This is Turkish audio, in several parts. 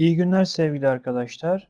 İyi günler sevgili arkadaşlar.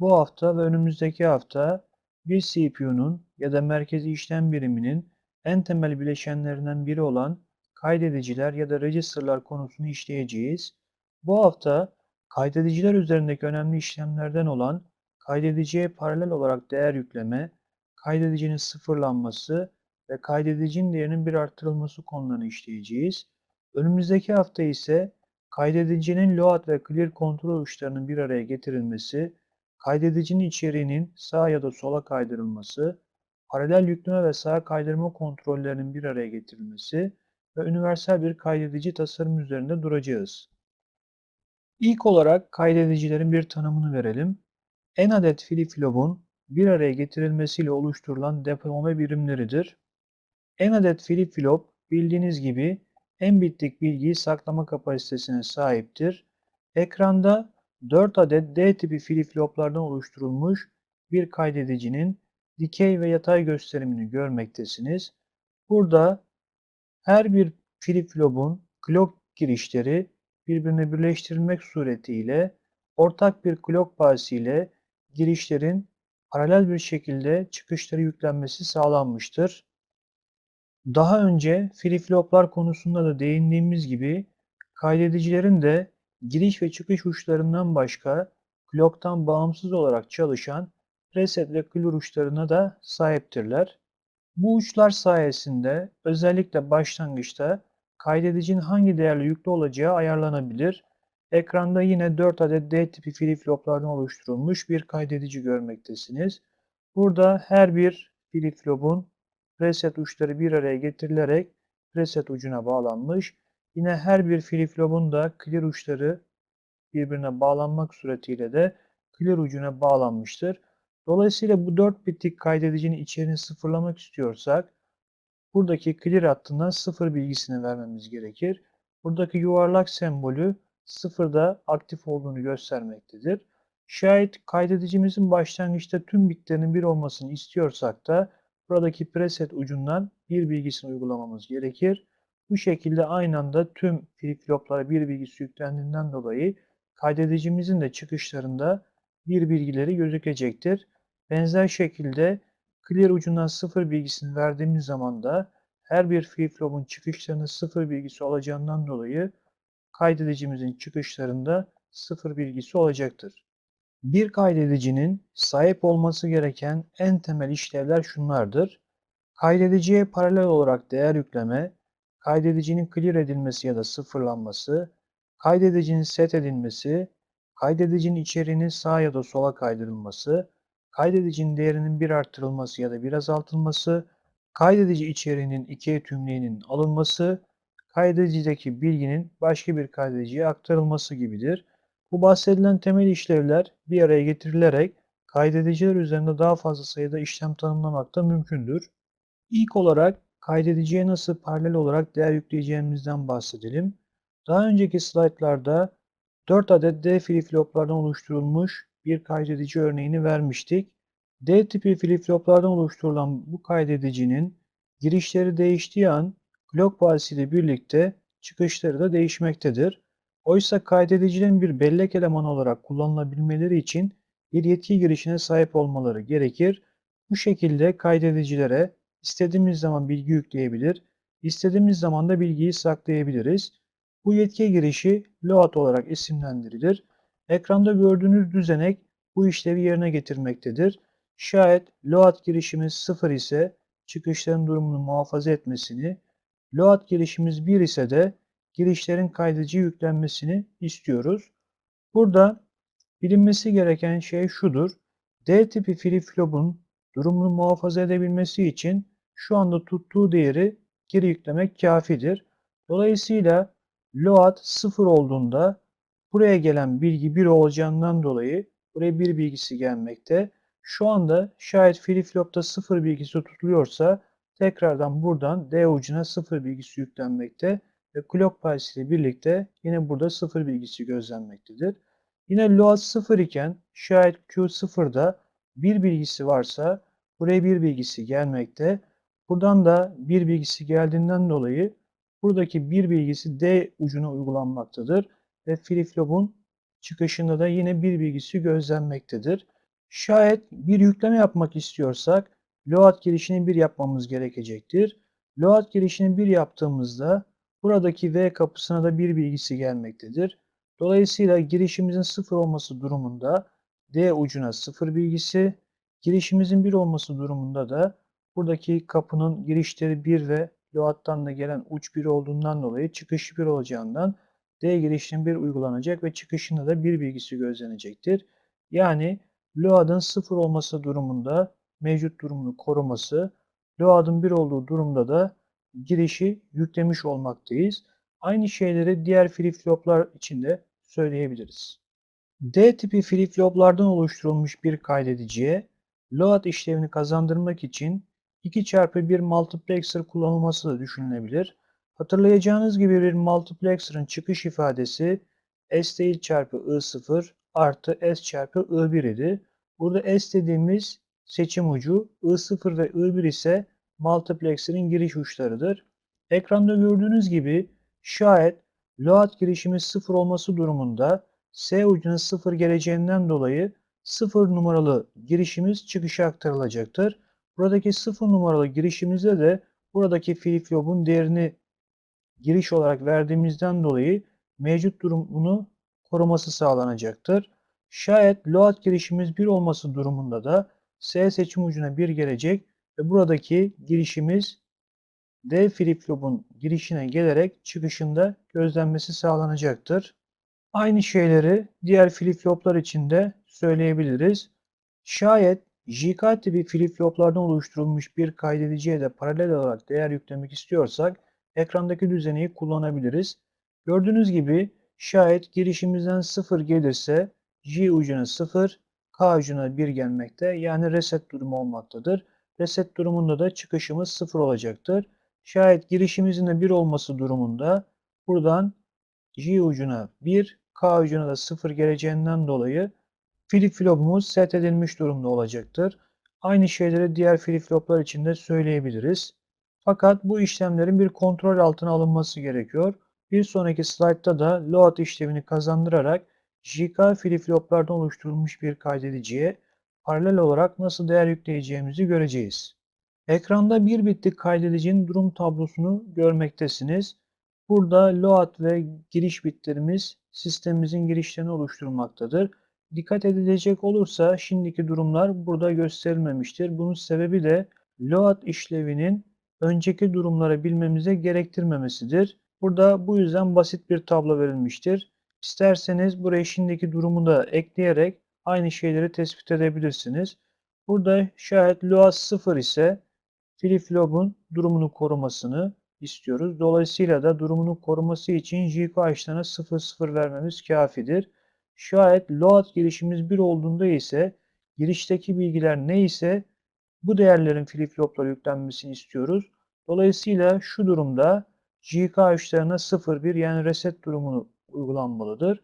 Bu hafta ve önümüzdeki hafta bir CPU'nun ya da merkezi işlem biriminin en temel bileşenlerinden biri olan kaydediciler ya da register'lar konusunu işleyeceğiz. Bu hafta kaydediciler üzerindeki önemli işlemlerden olan kaydediciye paralel olarak değer yükleme, kaydedicinin sıfırlanması ve kaydedicinin değerinin bir arttırılması konularını işleyeceğiz. Önümüzdeki hafta ise kaydedicinin load ve clear kontrol uçlarının bir araya getirilmesi, kaydedicinin içeriğinin sağa ya da sola kaydırılması, paralel yükleme ve sağa kaydırma kontrollerinin bir araya getirilmesi ve universal bir kaydedici tasarım üzerinde duracağız. İlk olarak kaydedicilerin bir tanımını verelim. En adet flip-flop'un bir araya getirilmesiyle oluşturulan depolama birimleridir. En adet flip-flop bildiğiniz gibi en bitlik bilgiyi saklama kapasitesine sahiptir. Ekranda 4 adet D tipi flip-floplardan oluşturulmuş bir kaydedicinin dikey ve yatay gösterimini görmektesiniz. Burada her bir flip-flop'un clock girişleri birbirine birleştirilmek suretiyle ortak bir clock ile girişlerin paralel bir şekilde çıkışları yüklenmesi sağlanmıştır. Daha önce flip-floplar konusunda da değindiğimiz gibi kaydedicilerin de giriş ve çıkış uçlarından başka clock'tan bağımsız olarak çalışan preset ve clear uçlarına da sahiptirler. Bu uçlar sayesinde özellikle başlangıçta kaydedicinin hangi değerle yüklü olacağı ayarlanabilir. Ekranda yine 4 adet D tipi flip-floplardan oluşturulmuş bir kaydedici görmektesiniz. Burada her bir flip-flop'un preset uçları bir araya getirilerek preset ucuna bağlanmış. Yine her bir flip-flop'un da clear uçları birbirine bağlanmak suretiyle de clear ucuna bağlanmıştır. Dolayısıyla bu 4 bitlik kaydedicinin içeriğini sıfırlamak istiyorsak buradaki clear hattından sıfır bilgisini vermemiz gerekir. Buradaki yuvarlak sembolü sıfırda aktif olduğunu göstermektedir. Şayet kaydedicimizin başlangıçta tüm bitlerinin bir olmasını istiyorsak da buradaki preset ucundan bir bilgisini uygulamamız gerekir. Bu şekilde aynı anda tüm flip-floplara bir bilgisi yüklendiğinden dolayı kaydedicimizin de çıkışlarında bir bilgileri gözükecektir. Benzer şekilde clear ucundan sıfır bilgisini verdiğimiz zaman da her bir flip-flop'un çıkışlarının sıfır bilgisi olacağından dolayı kaydedicimizin çıkışlarında sıfır bilgisi olacaktır. Bir kaydedicinin sahip olması gereken en temel işlevler şunlardır. Kaydediciye paralel olarak değer yükleme, kaydedicinin clear edilmesi ya da sıfırlanması, kaydedicinin set edilmesi, kaydedicinin içeriğinin sağa ya da sola kaydırılması, kaydedicinin değerinin bir arttırılması ya da bir azaltılması, kaydedici içeriğinin ikiye tümleyinin alınması, kaydedicideki bilginin başka bir kaydediciye aktarılması gibidir. Bu bahsedilen temel işlevler bir araya getirilerek kaydediciler üzerinde daha fazla sayıda işlem tanımlamak da mümkündür. İlk olarak kaydediciye nasıl paralel olarak değer yükleyeceğimizden bahsedelim. Daha önceki slaytlarda 4 adet D flip-floplardan oluşturulmuş bir kaydedici örneğini vermiştik. D tipi flip-floplardan oluşturulan bu kaydedicinin girişleri değiştiği an clock ile birlikte çıkışları da değişmektedir. Oysa kaydedicilerin bir bellek elemanı olarak kullanılabilmeleri için bir yetki girişine sahip olmaları gerekir. Bu şekilde kaydedicilere istediğimiz zaman bilgi yükleyebilir, istediğimiz zaman da bilgiyi saklayabiliriz. Bu yetki girişi load olarak isimlendirilir. Ekranda gördüğünüz düzenek bu işlevi yerine getirmektedir. Şayet load girişimiz 0 ise çıkışların durumunu muhafaza etmesini, load girişimiz 1 ise de girişlerin kaydedici yüklenmesini istiyoruz. Burada bilinmesi gereken şey şudur. D tipi flip-flop'un durumunu muhafaza edebilmesi için şu anda tuttuğu değeri geri yüklemek kafidir. Dolayısıyla load 0 olduğunda buraya gelen bilgi 1 olacağından dolayı buraya 1 bilgisi gelmekte. Şu anda şayet flip-flop'ta 0 bilgisi tutuluyorsa tekrardan buradan D ucuna 0 bilgisi yüklenmekte ve clock pulse ile birlikte yine burada 0 bilgisi gözlenmektedir. Yine load 0 iken şayet Q 0'da 1 bilgisi varsa buraya 1 bilgisi gelmekte. Buradan da 1 bilgisi geldiğinden dolayı buradaki 1 bilgisi D ucuna uygulanmaktadır ve flip-flop'un çıkışında da yine bir bilgisi gözlenmektedir. Şayet bir yükleme yapmak istiyorsak load girişini 1 yapmamız gerekecektir. Load girişini 1 yaptığımızda buradaki V kapısına da bir bilgisi gelmektedir. Dolayısıyla girişimizin 0 olması durumunda D ucuna 0 bilgisi, girişimizin 1 olması durumunda da buradaki kapının girişleri 1 ve load'dan da gelen uç 1 olduğundan dolayı çıkış 1 olacağından D girişinin 1 uygulanacak ve çıkışında da 1 bilgisi gözlenecektir. Yani load'ın 0 olması durumunda mevcut durumunu koruması, load'ın 1 olduğu durumda da girişi yüklemiş olmaktayız. Aynı şeyleri diğer flip-floplar için de söyleyebiliriz. D tipi flip-floplardan oluşturulmuş bir kaydediciye load işlevini kazandırmak için 2 çarpı 1 multiplexer kullanılması da düşünülebilir. Hatırlayacağınız gibi bir multiplexer'ın çıkış ifadesi S değil çarpı I0 artı S çarpı I1 idi. Burada S dediğimiz seçim ucu, I0 ve I1 ise multiplexer'in giriş uçlarıdır. Ekranda gördüğünüz gibi şayet load girişimiz 0 olması durumunda S ucuna 0 geleceğinden dolayı 0 numaralı girişimiz çıkışa aktarılacaktır. Buradaki 0 numaralı girişimizde de buradaki flip-flop'un değerini giriş olarak verdiğimizden dolayı mevcut durumunu koruması sağlanacaktır. Şayet load girişimiz 1 olması durumunda da S seçim ucuna 1 gelecek ve buradaki girişimiz D flip-flop'un girişine gelerek çıkışında gözlenmesi sağlanacaktır. Aynı şeyleri diğer flip-floplar için de söyleyebiliriz. Şayet JK tipi flip-floplardan oluşturulmuş bir kaydediciye de paralel olarak değer yüklemek istiyorsak ekrandaki düzeneyi kullanabiliriz. Gördüğünüz gibi şayet girişimizden 0 gelirse J ucuna 0, K ucuna 1 gelmekte yani reset durumu olmaktadır. Reset durumunda da çıkışımız 0 olacaktır. Şayet girişimizin de 1 olması durumunda buradan J ucuna 1, K ucuna da 0 geleceğinden dolayı flip flopumuz set edilmiş durumda olacaktır. Aynı şeyleri diğer flip floplar için de söyleyebiliriz. Fakat bu işlemlerin bir kontrol altına alınması gerekiyor. Bir sonraki slaytta da load işlemini kazandırarak JK flip-floplardan oluşturulmuş bir kaydediciye paralel olarak nasıl değer yükleyeceğimizi göreceğiz. Ekranda bir bitlik kaydedicinin durum tablosunu görmektesiniz. Burada load ve giriş bitlerimiz sistemimizin girişlerini oluşturmaktadır. Dikkat edilecek olursa şimdiki durumlar burada gösterilmemiştir. Bunun sebebi de load işlevinin önceki durumları bilmemize gerektirmemesidir. Burada bu yüzden basit bir tablo verilmiştir. İsterseniz buraya şimdiki durumu da ekleyerek aynı şeyleri tespit edebilirsiniz. Burada şayet load 0 ise flip-flop'un durumunu korumasını istiyoruz. Dolayısıyla da durumunu koruması için JK işlerine 0 0 vermemiz kafidir. Şayet load girişimiz 1 olduğunda ise girişteki bilgiler neyse bu değerlerin flip-floplara yüklenmesini istiyoruz. Dolayısıyla şu durumda JK işlerine 0-1 yani reset durumunu uygulanmalıdır.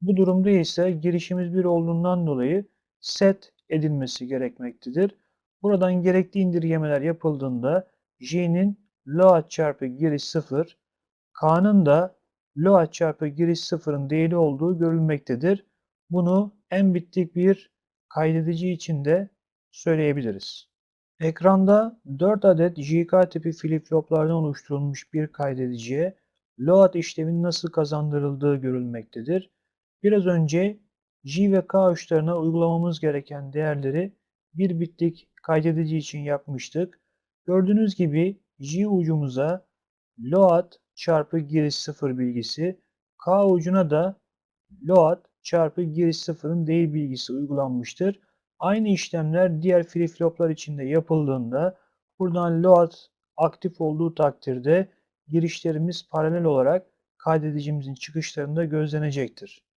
Bu durumda ise girişimiz 1 olduğundan dolayı set edilmesi gerekmektedir. Buradan gerekli indirgemeler yapıldığında J'nin load çarpı giriş 0, K'nın da load çarpı giriş 0'ın değeri olduğu görülmektedir. Bunu en bitlik bir kaydedici için de söyleyebiliriz. Ekranda 4 adet JK tipi flip-floplardan oluşturulmuş bir kaydediciye load işleminin nasıl kazandırıldığı görülmektedir. Biraz önce J ve K uçlarına uygulamamız gereken değerleri bir bitlik kaydedici için yapmıştık. Gördüğünüz gibi J ucumuza load çarpı giriş 0 bilgisi, K ucuna da load çarpı giriş 0'ın değil bilgisi uygulanmıştır. Aynı işlemler diğer flip-floplar için de yapıldığında buradan load aktif olduğu takdirde girişlerimiz paralel olarak kaydedicimizin çıkışlarında gözlenecektir.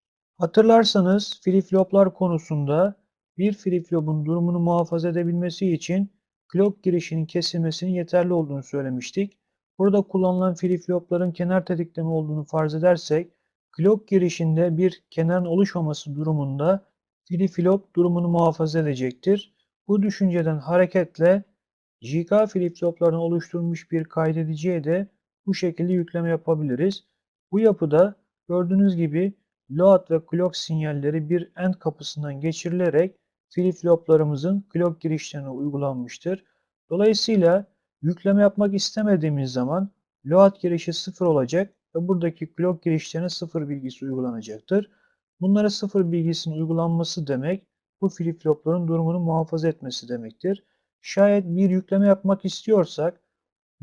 Hatırlarsanız flip-floplar konusunda bir flip-flop'un durumunu muhafaza edebilmesi için clock girişinin kesilmesinin yeterli olduğunu söylemiştik. Burada kullanılan flip-flopların kenar tetikleme olduğunu farz edersek clock girişinde bir kenarın oluşmaması durumunda flip-flop durumunu muhafaza edecektir. Bu düşünceden hareketle JK flip-floplarını oluşturulmuş bir kaydediciye de bu şekilde yükleme yapabiliriz. Bu yapıda gördüğünüz gibi load ve clock sinyalleri bir AND kapısından geçirilerek flip-floplarımızın clock girişlerine uygulanmıştır. Dolayısıyla yükleme yapmak istemediğimiz zaman load girişi 0 olacak ve buradaki clock girişlerine 0 bilgisi uygulanacaktır. Bunlara 0 bilgisinin uygulanması demek bu flip-flopların durumunu muhafaza etmesi demektir. Şayet bir yükleme yapmak istiyorsak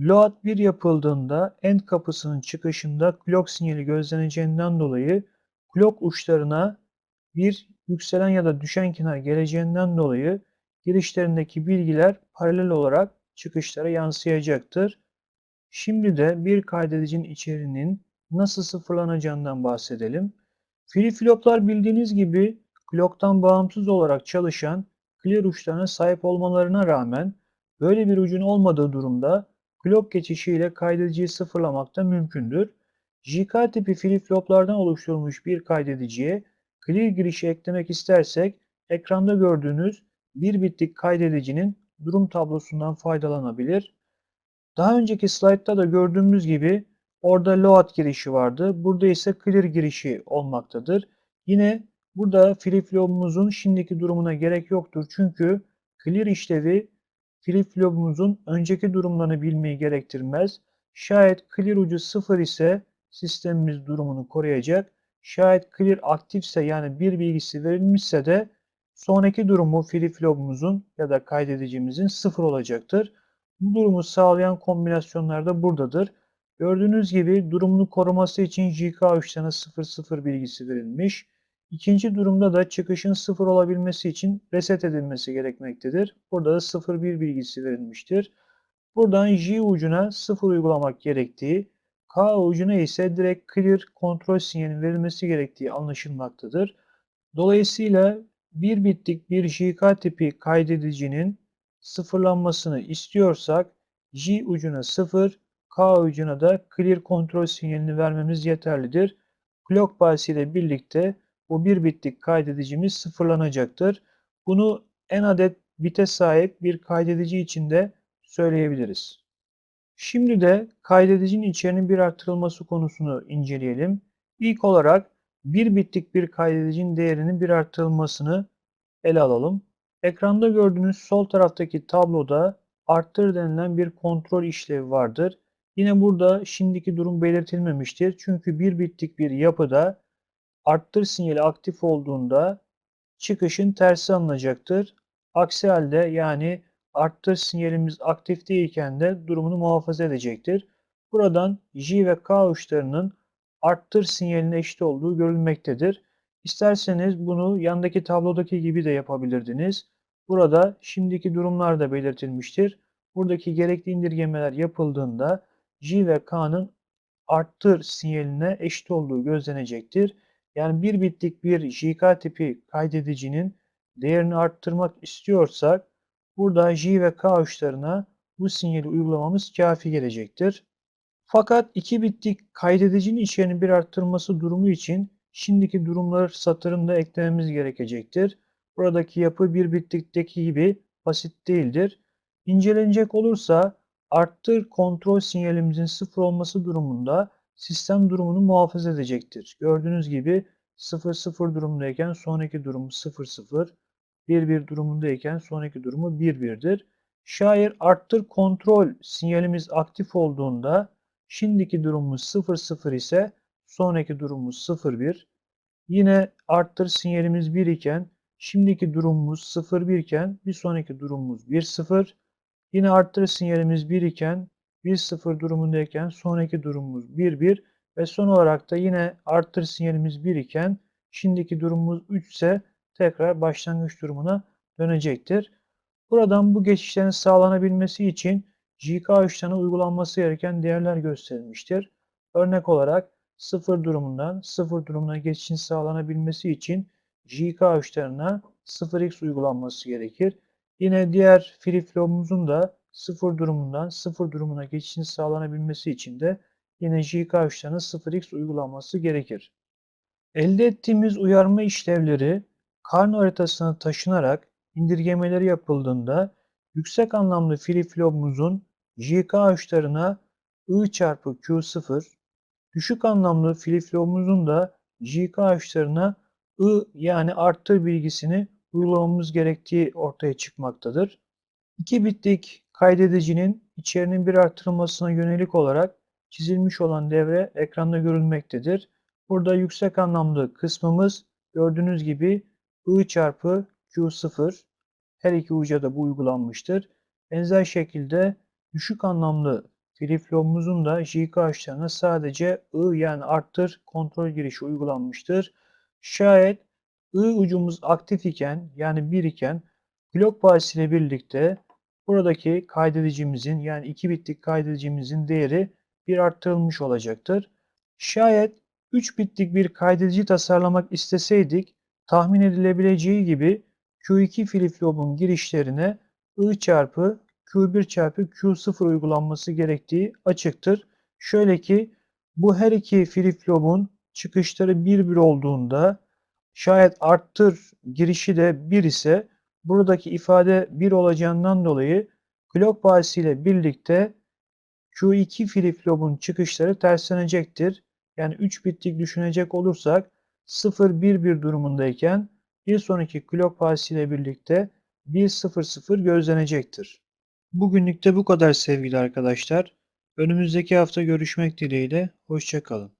load 1 yapıldığında end kapısının çıkışında clock sinyali gözleneceğinden dolayı clock uçlarına bir yükselen ya da düşen kenar geleceğinden dolayı girişlerindeki bilgiler paralel olarak çıkışlara yansıyacaktır. Şimdi de bir kaydedicinin içeriğinin nasıl sıfırlanacağından bahsedelim. Flip-floplar bildiğiniz gibi clock'tan bağımsız olarak çalışan clear uçlarına sahip olmalarına rağmen böyle bir ucun olmadığı durumda clock geçişiyle kaydediciyi sıfırlamak da mümkündür. JK tipi flip-floplardan oluşturulmuş bir kaydediciye clear girişi eklemek istersek ekranda gördüğünüz bir bitlik kaydedicinin durum tablosundan faydalanabilir. Daha önceki slaytta da gördüğümüz gibi orada load girişi vardı. Burada ise clear girişi olmaktadır. Yine burada flip-flop'umuzun şimdiki durumuna gerek yoktur. Çünkü clear işlevi flip-flop'umuzun önceki durumlarını bilmeyi gerektirmez. Şayet clear ucu 0 ise sistemimiz durumunu koruyacak. Şayet clear aktifse yani bir bilgisi verilmişse de sonraki durumu flip-flop'umuzun ya da kaydedicimizin 0 olacaktır. Bu durumu sağlayan kombinasyonlar da buradadır. Gördüğünüz gibi durumunu koruması için JK3'tene 00 bilgisi verilmiş. İkinci durumda da çıkışın 0 olabilmesi için reset edilmesi gerekmektedir. Burada da 01 bilgisi verilmiştir. Buradan J ucuna 0 uygulamak gerektiği, K ucuna ise direkt clear kontrol sinyalinin verilmesi gerektiği anlaşılmaktadır. Dolayısıyla bir bitlik bir JK tipi kaydedicinin sıfırlanmasını istiyorsak J ucuna 0, K ucuna da clear kontrol sinyalini vermemiz yeterlidir. Clock bus ile birlikte bu bir bitlik kaydedicimiz sıfırlanacaktır. Bunu en adet bite sahip bir kaydedici için de söyleyebiliriz. Şimdi de kaydedicinin içeriğinin bir artırılması konusunu inceleyelim. İlk olarak bir bitlik bir kaydedicinin değerinin bir artırılmasını ele alalım. Ekranda gördüğünüz sol taraftaki tabloda arttır denilen bir kontrol işlevi vardır. Yine burada şimdiki durum belirtilmemiştir. Çünkü bir bitlik bir yapıda arttır sinyali aktif olduğunda çıkışın tersi alınacaktır. Aksi halde yani arttır sinyalimiz aktif değilken de durumunu muhafaza edecektir. Buradan J ve K uçlarının arttır sinyaline eşit olduğu görülmektedir. İsterseniz bunu yandaki tablodaki gibi de yapabilirdiniz. Burada şimdiki durumlar da belirtilmiştir. Buradaki gerekli indirgemeler yapıldığında J ve K'nın arttır sinyaline eşit olduğu gözlenecektir. Yani bir bitlik bir JK tipi kaydedicinin değerini arttırmak istiyorsak burada J ve K uçlarına bu sinyali uygulamamız kafi gelecektir. Fakat 2 bitlik kaydedicinin içeriğinin bir arttırması durumu için şimdiki durumlar satırında eklememiz gerekecektir. Buradaki yapı bir bitlikteki gibi basit değildir. İncelenecek olursa arttır kontrol sinyalimizin sıfır olması durumunda sistem durumunu muhafaza edecektir. Gördüğünüz gibi 0-0 durumundayken sonraki durumu 0-0, 1-1 durumundayken sonraki durumu 1-1'dir. Şayet arttır kontrol sinyalimiz aktif olduğunda şimdiki durumumuz 0-0 ise sonraki durumumuz 0-1. Yine arttır sinyalimiz 1 iken şimdiki durumumuz 0-1 iken bir sonraki durumumuz 1-0. Yine arttır sinyalimiz 1 iken 1-0 durumundayken sonraki durumumuz 1-1 ve son olarak da yine arttır sinyalimiz 1 iken şimdiki durumumuz 3 ise tekrar başlangıç durumuna dönecektir. Buradan bu geçişlerin sağlanabilmesi için JK3'ten uygulanması gereken değerler gösterilmiştir. Örnek olarak 0 durumundan 0 durumuna geçişin sağlanabilmesi için JK3'lerine 0x uygulanması gerekir. Yine diğer flip-flop'umuzun da 0 durumundan 0 durumuna geçişin sağlanabilmesi için de yine JK3'lerine 0x uygulanması gerekir. Elde ettiğimiz uyarma işlevleri karno haritasına taşınarak indirgemeleri yapıldığında yüksek anlamlı flip-flop'umuzun JK uçlarına I çarpı Q0, düşük anlamlı flip-flop'umuzun da JK uçlarına I yani arttır bilgisini uygulamamız gerektiği ortaya çıkmaktadır. 2 bitlik kaydedicinin içerinin bir artırılmasına yönelik olarak çizilmiş olan devre ekranda görülmektedir. Burada yüksek anlamlı kısmımız gördüğünüz gibi I çarpı Q0 her iki uca da bu uygulanmıştır. Benzer şekilde düşük anlamlı flip-flop'umuzun da JK açlarına sadece I yani arttır kontrol girişi uygulanmıştır. Şayet I ucumuz aktif iken yani 1 iken blok bahisiyle birlikte buradaki kaydedicimizin yani 2 bitlik kaydedicimizin değeri bir arttırılmış olacaktır. Şayet 3 bitlik bir kaydedici tasarlamak isteseydik tahmin edilebileceği gibi Q2 flip-flop'un girişlerine I çarpı Q1 çarpı Q0 uygulanması gerektiği açıktır. Şöyle ki bu her iki flip-flop'un çıkışları 1 1 olduğunda şayet arttır girişi de 1 ise buradaki ifade 1 olacağından dolayı clock bahisiyle birlikte Q2 flip-flop'un çıkışları terslenecektir. Yani 3 bitlik düşünecek olursak 0 1 1 durumundayken bir sonraki clock bahisiyle birlikte 1 0 0 gözlenecektir. Bugünlük de bu kadar sevgili arkadaşlar. Önümüzdeki hafta görüşmek dileğiyle. Hoşçakalın.